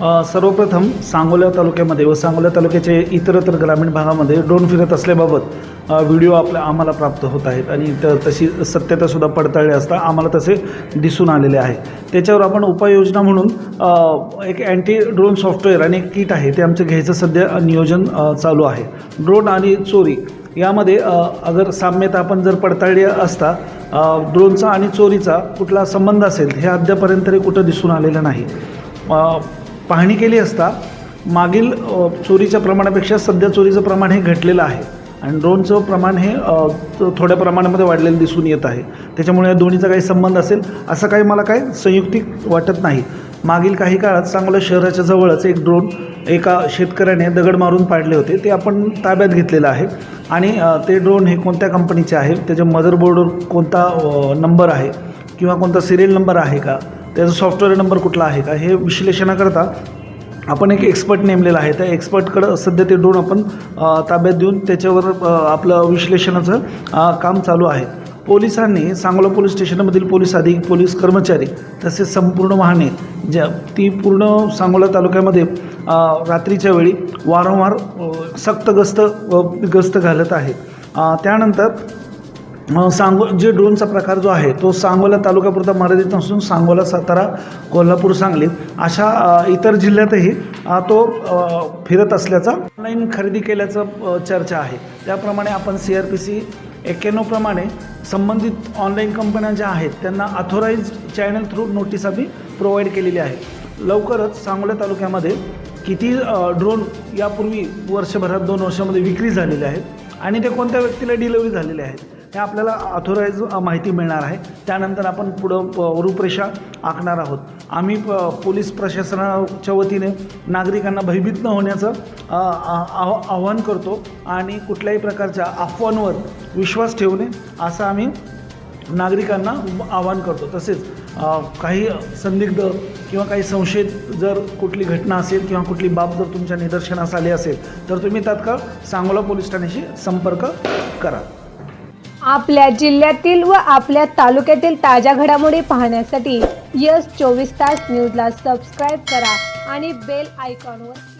सर्वप्रथम सांगोला तालुक्यामध्ये व सांगोला तालुक्याचे इतरत्र ग्रामीण भागामध्ये ड्रोन फिरत असल्याबाबत व्हिडिओ आपल्या आम्हाला प्राप्त होत आहेत. आणि त तशी सत्यतासुद्धा पडताळली असता आम्हाला तसे दिसून आलेले आहे. त्याच्यावर आपण उपाययोजना म्हणून एक अँटी ड्रोन सॉफ्टवेअर आणि एक किट आहे ते आमचं घ्यायचं सध्या नियोजन चालू आहे. ड्रोन आणि चोरी यामध्ये अगर साम्यता आपण जर पडताळली असता ड्रोनचा आणि चोरीचा कुठला संबंध असेल हे अद्यापर्यंत तरी कुठं दिसून आलेलं नाही. पाहणी केली असता मागील चोरीच्या प्रमाणापेक्षा सध्या चोरीचं प्रमाण हे घटलेलं आहे. आणि ड्रोनचं प्रमाण हे थोड्या प्रमाणामध्ये वाढलेलं दिसून येत आहे. त्याच्यामुळे या दोन्हीचा काही संबंध असेल असं काही मला काही संयुक्तिक वाटत नाही. मागील काही काळात सांगोला शहराच्या जवळच एक ड्रोन एका शेतकऱ्याने दगड मारून पाडले होते. ते आपण ताब्यात घेतलेलं आहे. आणि ते ड्रोन हे कोणत्या कंपनीचे आहे? त्याच्या मदरबोर्डवर कोणता नंबर आहे? किंवा कोणता सिरियल नंबर आहे का? त्याचा सॉफ्टवेअर नंबर कुठला आहे का? हे विश्लेषणाकरता आपण एक एक्सपर्ट नेमलेला आहे. त्या एक्सपर्टकडं सध्या ते ड्रोन आपण ताब्यात देऊन त्याच्यावर आपलं विश्लेषणाचं काम चालू आहे. पोलिसांनी सांगोला पोलीस स्टेशनमधील पोलीस अधिक पोलीस कर्मचारी तसेच संपूर्ण वाहने ज्या ती पूर्ण सांगोला तालुक्यामध्ये रात्रीच्या वेळी वारंवार सक्त गस्त गस्त घालत आहे. त्यानंतर सांगो जे ड्रोनचा प्रकार जो आहे तो सांगोला तालुक्यापुरता मर्यादित नसून सांगोला सातारा कोल्हापूर सांगली अशा इतर जिल्ह्यातही तो फिरत असल्याचा ऑनलाईन खरेदी केल्याचं चर्चा आहे. त्याप्रमाणे आपण सी आर पी सी एक्क्याण्णवप्रमाणे संबंधित ऑनलाईन कंपन्या ज्या आहेत त्यांना अथोराईज चॅनल थ्रू नोटीस आम्ही प्रोव्हाइड केलेली आहे. लवकरच सांगोला तालुक्यामध्ये किती ड्रोन यापूर्वी वर्षभरात दोन वर्षामध्ये विक्री झालेले आहेत आणि ते कोणत्या व्यक्तीला डिलिव्हरी झालेले आहेत हे आपल्याला ऑथोराईज माहिती मिळणार आहे. त्यानंतर आपण पुढं रूपरेषा आखणार आहोत. आम्ही प पोलीस प्रशासनाच्या वतीने नागरिकांना भयभीत न होण्याचं आ- आव- आव्हान करतो आणि कुठल्याही प्रकारच्या अफवांवर विश्वास ठेवणे असं आम्ही नागरिकांना आवाहन करतो. तसेच काही संदिग्ध किंवा काही संशयित जर कुठली घटना असेल किंवा कुठली बाब जर तुमच्या निदर्शनास आली असेल तर तुम्ही तात्काळ सांगोला पोलीस ठाण्याशी संपर्क करा. आपल्या जिल्ह्यातील व आपल्या तालुक्यातील ताज्या घडामोडी पाहण्यासाठी यस चोवीस तास न्यूजला सबस्क्राईब करा आणि बेल आयकॉनवर